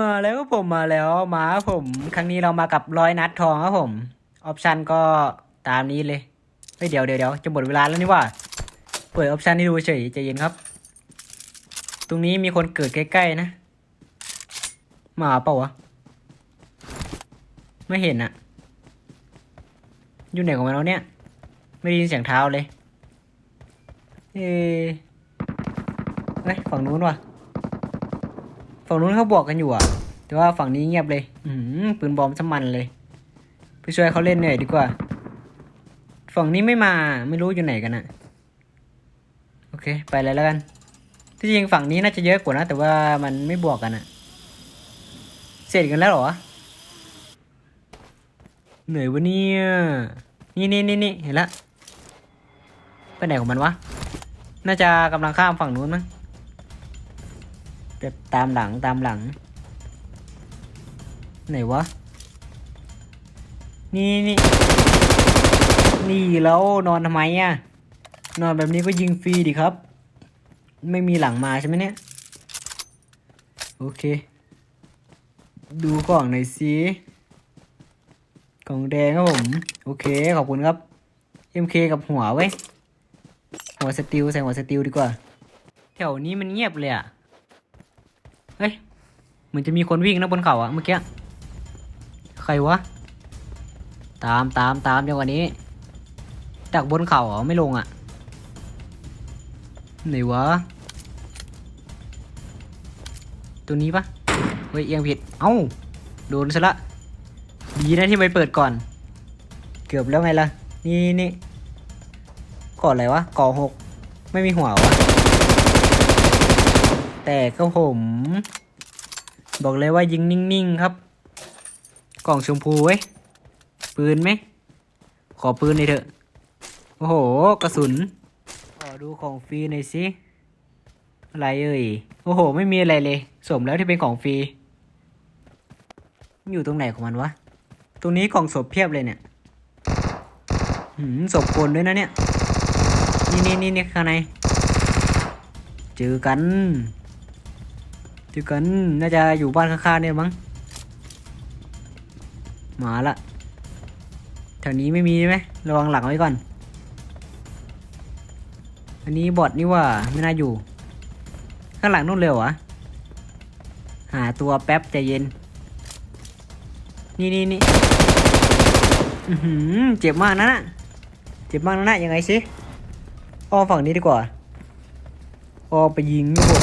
มาแล้วครับผมมาแล้วมาผม ครั้งนี้เรามากับร้อยนัดทองครับผมออปชันก็ตามนี้เลยเฮ้ยเดี๋ยวเดี๋ยวเดี๋ยวจะหมดเวลาแล้วนี่ว่า เปิดออปชันให้ดูเฉยใจเย็นครับ ตรงนี้มีคนเกิดใกล้ๆนะหมาเปล่าวะไม่เห็นอะอยู่ไหนของมันแล้วเนี่ย ไม่ได้ยินเสียงเท้าเลย เอ๊ะเฮ้ยฝั่งนู้นว่ะ ฝั่งนู้นเขาบอกกันอยู่อะแต่ว่าฝั่งนี้เงียบเลย อืมปืนบอมสมันเลย ไปช่วยเขาเล่นหน่อยดีกว่า ฝั่งนี้ไม่มาไม่รู้อยู่ไหนกันอะโอเค ไปเลยแล้วกัน ที่จริงฝั่งนี้น่าจะเยอะกว่านะ แต่ว่ามันไม่บวกกันอะเสร็จกันแล้วเหรอเหนื่อยวะเนี่ยนี่นี่นี่นี่เห็นละไปไหนของมันวะ น่าจะกำลังข้ามฝั่งนู้นมั้ง แบบตามหลังตามหลัง ไหนวะ นี่นี่นี่แล้วนอนทำไมอะ นอนแบบนี้ก็ยิงฟรีดิครับ ไม่มีหลังมาใช่ไหมเนี่ย โอเค ดูกล่องหน่อยสิกล่องแดงครับผม โอเค ขอบคุณครับ MK กับหัวไว้หัวสติลใส่หัวสติลดีกว่า แถวนี้มันเงียบเลยอะ ฮ้ย เหมือนจะมีคนวิ่งนะบนเขาอะเมื่อกี้ ใครวะ ตามตามตามจังหวะนี้ดักบนเขาเหรอไม่ลงอะไหนวะ ตัวนี้ปะเฮ้ยเอียงผิด เอ้า โดนซะละ ดีนะที่ไปเปิดก่อน เกือบแล้วไงล่ะนี่นี่นี่ก่ออะไรวะก่อหก ไม่มีหัววะ แต่ก็ผม บอกเลยว่ายิงนิ่งๆครับ กล่องชมพูเว้ยปืนไหม ขอปืนหน่อยเถอะ โอ้โห กระสุน ขอดูของฟรีหน่อยสิ อะไรเอ่ย โอ้โห ไม่มีอะไรเลย สมแล้วที่เป็นของฟรี อยู่ตรงไหนของมันวะ ตรงนี้กล่องศพเพียบเลยเนี่ยหืมศพคนด้วยนะเนี่ย นี่นี่นี่นี่ข้างใน เจอกัน เจอกันน่าจะอยู่บ้านข้างๆเนี่ยมั้งมาละแถวนี้ไม่มีใช่ไหมระวังหลังไว้ก่อน อันนี้บอทนี่ว่าไม่น่าอยู่ ข้างหลังนู่นเร็ววะหาตัวแป๊บใจเย็น นี่นี่นี่เจ็บมากนะนะเจ็บมากนะนะยังไงสิอ้อมฝั่งนี้ดีกว่าอ้อมไปยิงนี่ผม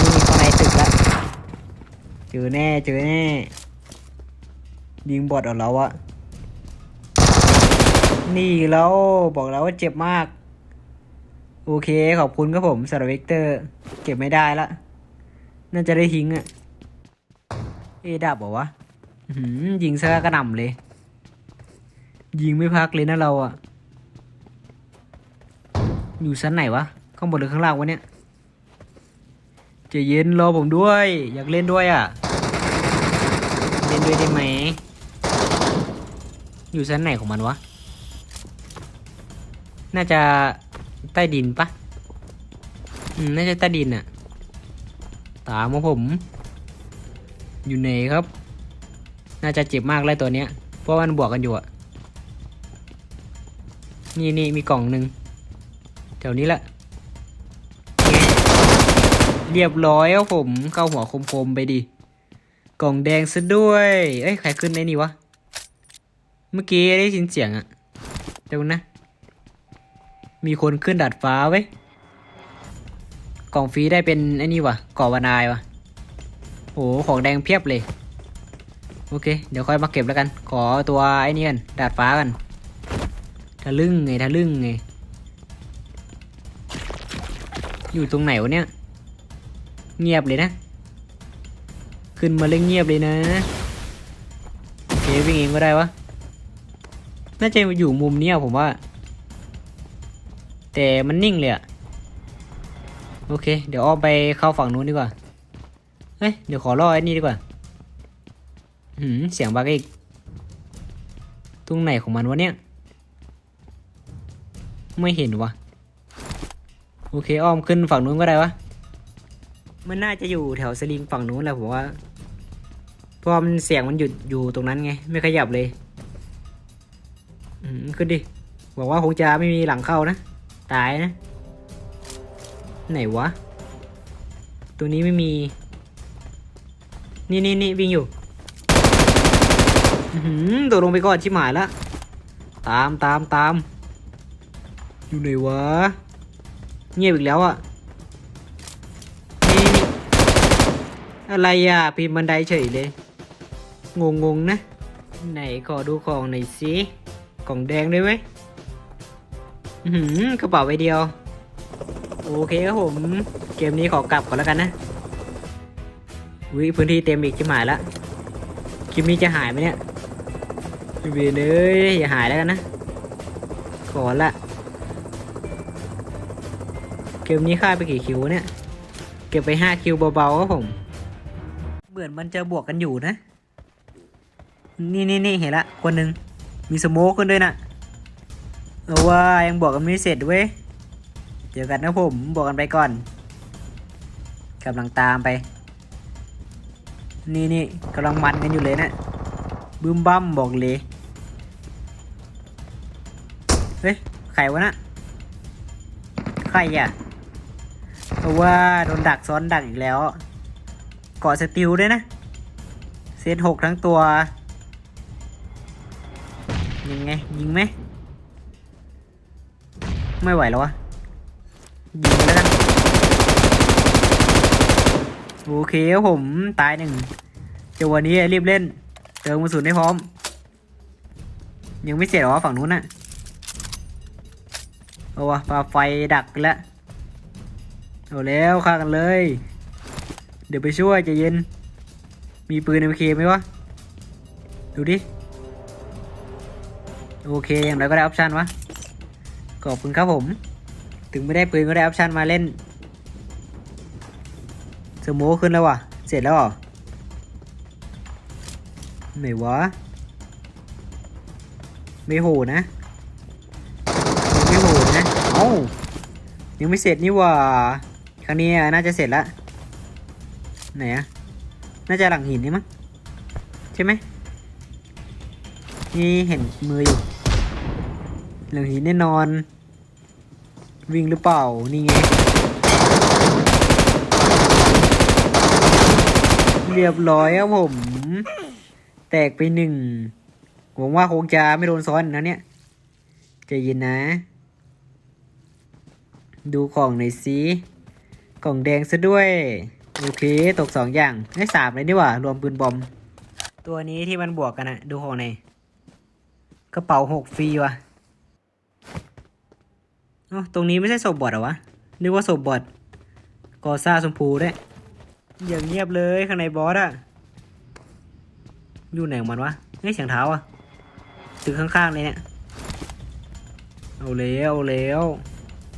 นี่ข้างในตึกละ เจอแน่เจอแน่ ยิงบอดเอาแล้วอะนี่แล้วบอกแล้วว่าเจ็บมาก โอเคขอบคุณครับผมสารวิกเตอร์ เก็บไม่ได้ละ น่าจะได้ทิ้งอะเอดับบอกวะอื้อหือยิงซะกระหน่ำเลย ยิงไม่พักเลยนะเราอะอยู่ชั้นไหนวะ ข้างบนหรือข้างล่างวะเนี่ย จะเย็นรอผมด้วย อยากเล่นด้วยอะ เล่นด้วยได้ไหม อยู่ชั้นไหนของมันวะ น่าจะใต้ดินปะอืม น่าจะใต้ดินอะ ตามมาผม อยู่ไหนครับ น่าจะเจ็บมากเลยตัวเนี้ย เพราะมันบวกกันอยู่อะ นี่นี่มีกล่องหนึ่งแถวนี้แหละ เรียบร้อยครับผมเข้าหัวคมๆไปดิ กล่องแดงซะด้วย เอ้ย ใครขึ้นได้นี่วะ เมื่อกี้ได้ยินเสียงอะเดี๋ยวนะ มีคนขึ้นดาดฟ้าไว้กล่องฟรีได้เป็นไอ้นี่วะก่อวานายวะโอ้ของแดงเพียบเลย โอเค เดี๋ยวค่อยมาเก็บแล้วกัน ขอตัวไอ้นี่กันดาดฟ้ากันทะลึ่งไงทะลึ่งไงอยู่ตรงไหนวะเนี่ย เงียบเลยนะ ขึ้นมาเล่นเงียบเลยนะโอเควิ่งเองก็ได้วะ น่าจะอยู่มุมเนี้ยผมว่า แต่มันนิ่งเลยอะโอเค เดี๋ยวอ้อมไปเข้าฝั่งนู้นดีกว่า เฮ้ย เดี๋ยวขอรอไอ้นี่ดีกว่า หืม เสียงบักอีก ตรงไหนของมันวะเนี่ย ไม่เห็นวะ โอเค อ้อมขึ้นฝั่งนู้นก็ได้วะ มันน่าจะอยู่แถวสลิงฝั่งนู้นแหละผมว่าเพราะมันเสียงมันหยุดอยู่ตรงนั้นไง ไม่ขยับเลย อืมขึ้นดิบอกว่าคงจะไม่มีหลังเข้านะ ตายนะ ไหนวะ ตัวนี้ไม่มี นี่นี่นี่วิ่งอยู่หือตัวลงไปก่อนชิบหายละตามตามตาม อยู่ไหนวะ เงียบอีกแล้วอะนี่นี่ อะไรอะปีนบันไดเฉยเลย งงงนะ ไหนขอดูของหน่อยสิกล่องแดงด้วยเว้ยอื้อหือกระเป๋าใบเดียว โอเคครับผม เกมนี้ขอกลับก่อนแล้วกันนะวิพื้นที่เต็มอีกจะหมายละคลิปนี้จะหายไหมเนี่ยเวียนเอ้ยอย่าหายแล้วกันนะ ขอละ เกมนี้ค่าไปกี่คิวเนี่ย เก็บไปห้าคิวเบาๆครับผม มือนมันจะบวกกันอยู่นะ นี่นี่นี่เห็นละ คนหนึ่งมีสโมกขึ้นด้วยนะเอาว่ายังบอกกันไม่เสร็จเว้ยเจอกันนะผมบอกกันไปก่อนกำลังตามไป นี่นี่กำลังมันกันอยู่เลยนะบึ้มบั้มบอกเลยเฮ้ยใครวะนะใครอะเพราะว่าโดนดักซ้อนดักอีกแล้ว เกาะสติลด้วยนะ เซตหกทั้งตัว ยิงไง ยิงไหม ไม่ไหวแล้ววะ ยิงไปแล้วกัน โอเคผมตายหนึ่งเดี๋ยววันนี้รีบเล่น เติมกระสุนให้พร้อม ยังไม่เสร็จหรอฝั่งนู้นน่ะเอาวะปาไฟดักแล้วเอาแล้วฆ่ากันเลย ดี๋ยวไปช่วยใจะเย็น มีปืนเอ็มเคไหมวะ ดูดิ โอเคอย่างไรก็ได้ออปชันวะ ขอบคุณครับผม ถึงไม่ได้ปืนก็ได้ออปชันมาเล่นสโมคขึ้นแล้ววะเสร็จแล้วเหรอไหนวะ ไม่โหนะ ไม่โหนะ เอ้ายังไม่เสร็จนี่ว่า ครั้งนี้น่าจะเสร็จแล้ว ไหนอะน่าจะหลังหินนี่มั้งใช่ไหมนี่เห็นมืออยู่ หลังหินแน่นอน วิ่งหรือเปล่า นี่ไง เรียบร้อยครับผม แตกไปหนึ่งหวังว่าคงจะไม่โดนซ้อนนะเนี่ยใจเย็นนะ ดูของหน่อยสิ กล่องแดงซะด้วย โอเค ตกสองอย่างได้สามเลยนี่หว่ารวมปืนบอม ตัวนี้ที่มันบวกกันอะดูของในกระเป๋าหกฟรีว่ะอ๋อตรงนี้ไม่ใช่ศพบอดเหรอวะ นึกว่าศพบอดกอซ่าชมพูด้วยอย่างเงียบเลยข้างในบอสอะอยู่ไหนของมันวะเฮ้ยเสียงเท้าอะตึกข้างๆเลยเนี่ย เอาแล้วเอาแล้ว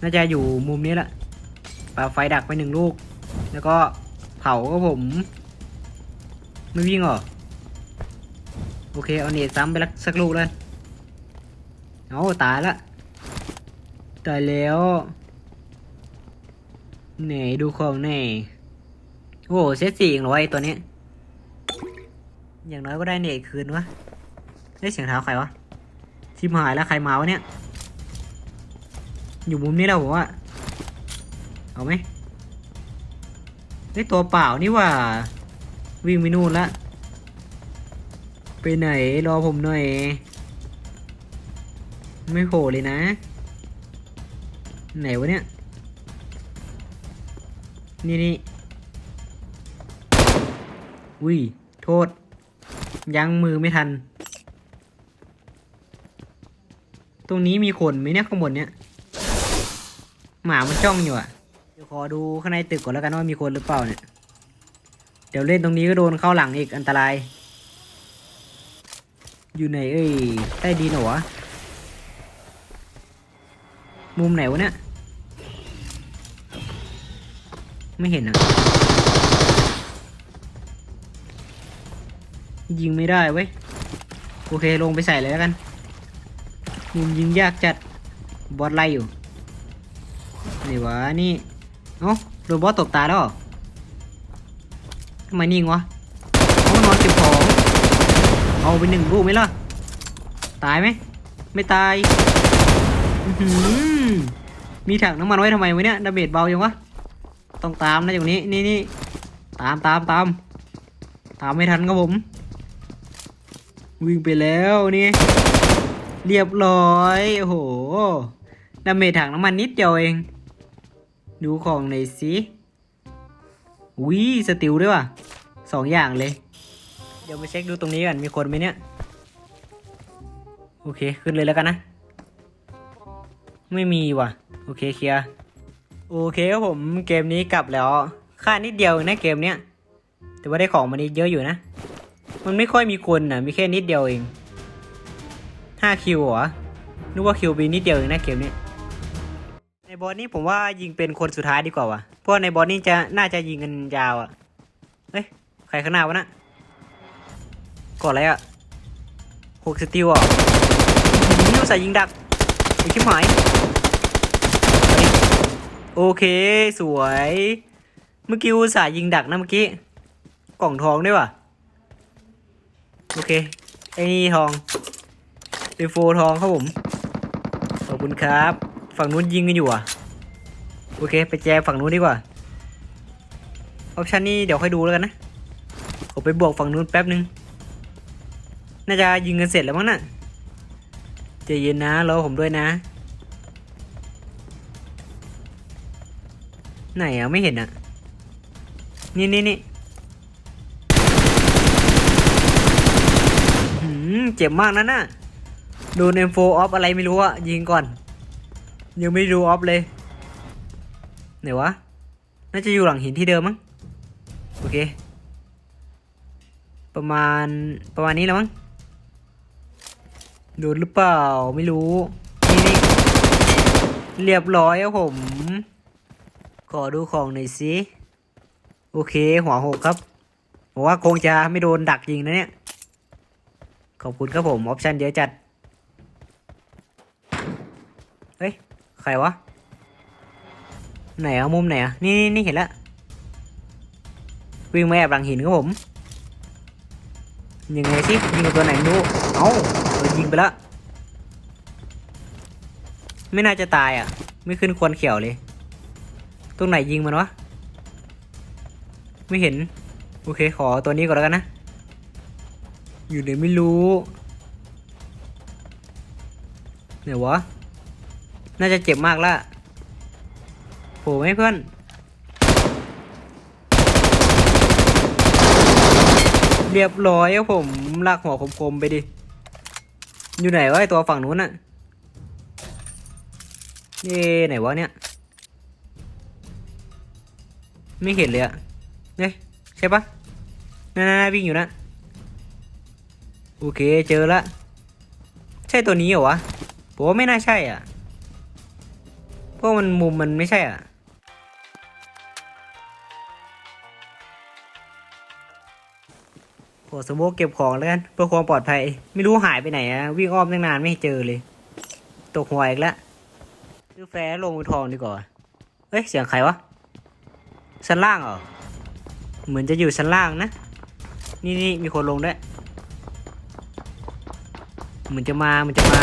น่าจะอยู่มุมนี้แหละปาไฟดักไปหนึ่งลูก แล้วก็ เผาก็ผม ไม่วิ่งเหรอ โอเค เอาเนตซ้ำไปลักสักลูกเลย เอาตายละ ตายแล้วไหนดูของไหนโอ้โหเซตสี่อย่างร้อยตัวนี้ อย่างน้อยก็ได้เนตคืนวะได้เสียงเท้าใครวะชิมหายแล้วใครมาวะเนี่ย อยู่มุมนี้แล้วผมว่าเอาไหม ไอ้ยตัวเปล่านี่ว่า วิ่งไปนู่นละ ไปไหนรอผมหน่อย ไม่โผล่เลยนะ ไหนวะเนี่ย นี่นี่อุ้ย โทษ ยั้งมือไม่ทัน ตรงนี้มีคนไหมเนี่ยข้างบนเนี่ย หมามันจ้องอยู่อะ ขอดูข้างในตึกก่อนแล้วกันว่ามีคนหรือเปล่าเนี่ย เดี๋ยวเล่นตรงนี้ก็โดนเข้าหลังอีกอันตราย อยู่ไหนเอ้ยใต้ดินเหรอวะมุมไหนวะเนี่ย ไม่เห็นอะยิงไม่ได้เว้ย โอเคลงไปใส่เลยแล้วกัน มุมยิงยากจัด บอสไล่อยู่ไหนวะนี่ เอ้าโดนบอสตบตายแล้วทำไมนิ่งวะเขานอนเก็บของเอาไปหนึ่งลูกไหมล่ะ ตายไหม ไม่ตายมีถังน้ำมันไว้ทำไมวะเนี่ยดาเมจเบาอยังวะ ต้องตามนะอย่างนี้นี่นี่ตามตามตาม ตามไม่ทันครับผม วิ่งไปแล้วนี่ เรียบร้อย โอ้โหดาเมจถังน้ำมันนิดเดียวเอง ดูของหน่อยสิวิสติลด้วยว่ะสองอย่างเลย เดี๋ยวมาเช็คดูตรงนี้ก่อนมีคนไหมเนี่ย โอเค ขึ้นเลยแล้วกันนะ ไม่มีว่ะ โอเคเคลียร์โอเคครับผมเกมนี้กลับแล้วค่านิดเดียวเองนะเกมเนี้ยแต่ว่าได้ของมานี่เยอะอยู่นะ มันไม่ค่อยมีคนนะมีแค่นิดเดียวเองห้าคิวเหรอนึกว่าคิวบีนิดเดียวเองนะเกมนี้ บอสนี่ผมว่ายิงเป็นคนสุดท้ายดีกว่าวะเพราะในบอสนี่จะน่าจะยิงกันยาวอะ่ะเฮ้ยใครข้างหน้าวะนะกดอะไรอะ่ะหกสติลอะนิ้วใส่ยิงดักไอชิบหายเอาดิโอเคสวย เมื่อกี้อุตส่าห์ยิงดักนะเมื่อกี้ กล่องทองด้วยว่ะ โอเค ไอ้นี่ทองเป็นโฟทองครับผม ขอบคุณครับ ฝั่งนู้นยิงกันอยู่อะโอเค ไปแจมฝั่งนู้นดีกว่าออปชันนี้เดี๋ยวค่อยดูแล้วกันนะผมไปบวกฝั่งนู้นแป๊บนึง น่าจะยิงกันเสร็จแล้วมั้งน่ะใจเย็นนะรอผมด้วยนะ ไหนอะไม่เห็นอะ นี่นี่นี่หืมเจ็บมากนะน่ะโดน M4 ออฟอะไรไม่รู้อะยิงก่อน ยังไม่ดูออฟเลยไหนวะ น่าจะอยู่หลังหินที่เดิมมั้ง โอเค ประมาณประมาณนี้แล้วมั้ง โดนหรือเปล่า ไม่รู้ นี่นี่เรียบร้อยครับผม ขอดูของหน่อยสิ โอเค หัวหกครับผมว่าคงจะไม่โดนดักยิงนะเนี่ย ขอบคุณครับผม ออปชั่นเยอะจัด เฮ้ย ใค รวะ ไหนอะมุมไหนอะนี่นี่นี่เห็นแล้ววิ่งมาแอบหลังหินครับผมยังไงสิยิงกับตัวไหนรู้เอ้าเอยิงไปแล้วไม่น่าจะตายอะ ไม่ขึ้นควนเขียวเลย ตรงไหนยิงมันวะ ไม่เห็น โอเคขอตัวนี้ก่อนแล้วกันนะ อยู่ไหนไม่รู้ ไหนวะ น่าจะเจ็บมากละโผล่ไหมเพื่อน เรียบร้อยครับผมลากหัวคมๆไปดิ อยู่ไหนวะไอตัวฝั่งนู้นน่ะนี่ไหนวะเนี่ย ไม่เห็นเลยอะเนี่ยใช่ปะนั่นๆๆวิ่งอยู่นะ โอเคเจอละ ใช่ตัวนี้เหรอวะผมว่าไม่น่าใช่อะ เพราะมันมุมมันไม่ใช่อะโหสมมติเก็บของแล้วกันเพื่อความปลอดภัย ไม่รู้หายไปไหนอะวิ่งอ้อมตั้งนานไม่เจอเลย ตกหัวอีกแล้วซื้อแฟร์ลงมือทองดีกว่าเอ้ยเสียงใครวะชั้นล่างเหรอเหมือนจะอยู่ชั้นล่างนะ นี่นี่มีคนลงด้วยเหมือนจะมาเหมือนจะมา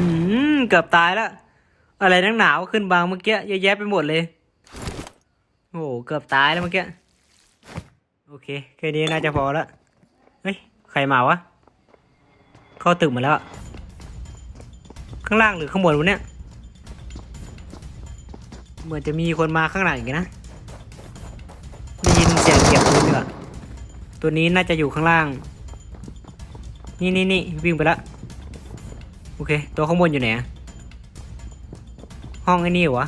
อื้อหือเกือบตายแล้ว อะไรนักหนาวขึ้นบางเมื่อกี้เยอะแยะไปหมดเลย โอ้โหเกือบตายแล้วเมื่อกี้ โอเค แค่นี้น่าจะพอละเฮ้ย ใครมาวะ เข้าตึกมาแล้ว ข้างล่างหรือข้างบนวะเนี่ย เหมือนจะมีคนมาข้างหลังอีกนะได้ยินเสียงเก็บปืนด้วยอะตัวนี้น่าจะอยู่ข้างล่าง นี่นี่นี่วิ่งไปละ โอเค ตัวข้างบนอยู่ไหนอะห้องไอ้นี่เหรอวะ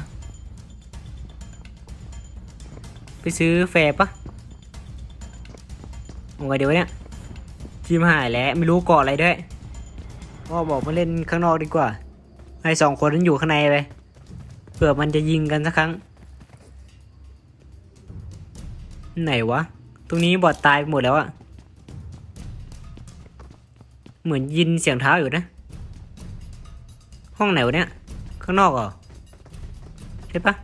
ไปซื้อแฟรปะเอาไงเดี๋ยวเนี่ยทีมหายแล้วไม่รู้เกาะอะไรด้วยก็บอกมาเล่นข้างนอกดีกว่าให้สองคนนั้นอยู่ข้างในไปเผื่อมันจะยิงกันสักครั้ง ไหนวะ ตรงนี้บอดตายไปหมดแล้วอะเหมือนยินเสียงเท้าอยู่นะ ห้องไหนวะเนี่ย ข้างนอกเหรอ ใช่ปะ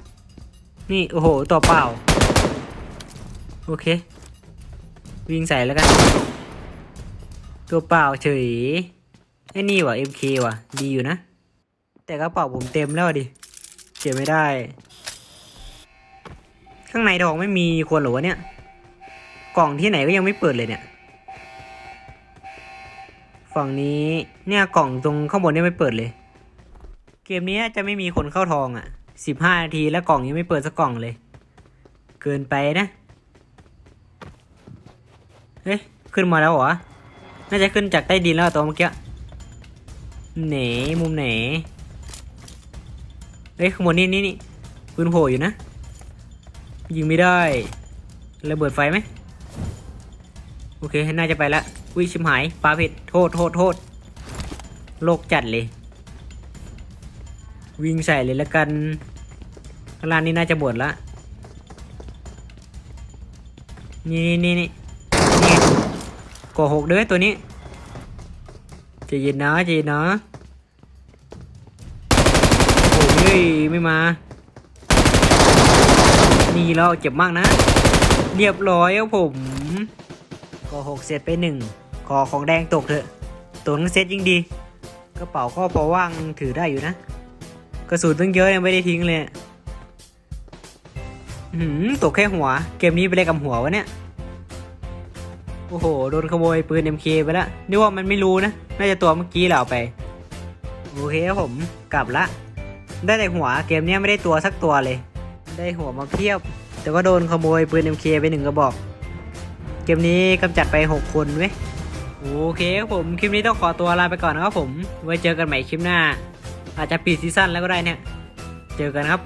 นี่ โอ้โหตัวเปล่า โอเค วิ่งใส่แล้วกัน ตัวเปล่าเฉย ไอ้นี่ว่ะ MK ว่ะ ดีอยู่นะ แต่กระเป๋าผมเต็มแล้วดิ เก็บไม่ได้ ข้างในทองไม่มีคนเหรอวะเนี่ย กล่องที่ไหนก็ยังไม่เปิดเลยเนี่ยฝั่งนี้เนี่ยกล่องตรงข้างบนเนี่ยไม่เปิดเลย เกมนี้จะไม่มีคนเข้าทองอะสิบห้านาทีแล้วกล่องยังไม่เปิดสักกล่องเลย เกินไปนะ เฮ้ย ขึ้นมาแล้วเหรอ น่าจะขึ้นจากใต้ดินแล้วตัวเมื่อกี้ไหนมุมไหนเฮ้ยข้างบนนี่นี่นี่ปืนโผล่อยู่นะ ยิงไม่ได้ระเบิดไฟไหมโอเค น่าจะไปละวิชิมหายปลาผิด โทษ โทษ โทษ โลกจัดเลย วิ่งใส่เลยแล้วกันข้างล่างนี่น่าจะบวชละ นี่นี่นี่นี่นี่ก่อหกเด้อตัวนี้จเย็นนะจเย็นนะโอ้ยไม่มา นี่เราเจ็บมากนะ เรียบร้อยครับผมกหกเซตไปหนึ่งขอของแดงตกเถอะ ตัวทั้งเซตยิ่งดี กระเป๋าก็พอว่างถือได้อยู่นะ กระสุนตั้งเยอะยังไม่ได้ทิ้งเลยหืมตกแค่หัว เกมนี้ไปเล่นกับหัววะเนี่ย โอ้โห โดนขโมยปืน MK ไปล้วนี่ว่ามันไม่รู้นะ น่าจะตัวเมื่อกี้แหละเอาไป โอเคครับผม กลับละ ได้แต่หัว เกมนี้ไม่ได้ตัวสักตัวเลย ได้หัวมาเพียบ แต่ก็โดนขโมยปืน MK ไปหนึ่งกระบอก เกมนี้กำจัดไป 6 คนเว้ยโอเคครับผม คลิปนี้ต้องขอตัวลาไปก่อนนะครับผม ไว้เจอกันใหม่คลิปหน้า อาจจะปิดซีซั่นแล้วก็ได้เนี่ย เจอกันครับ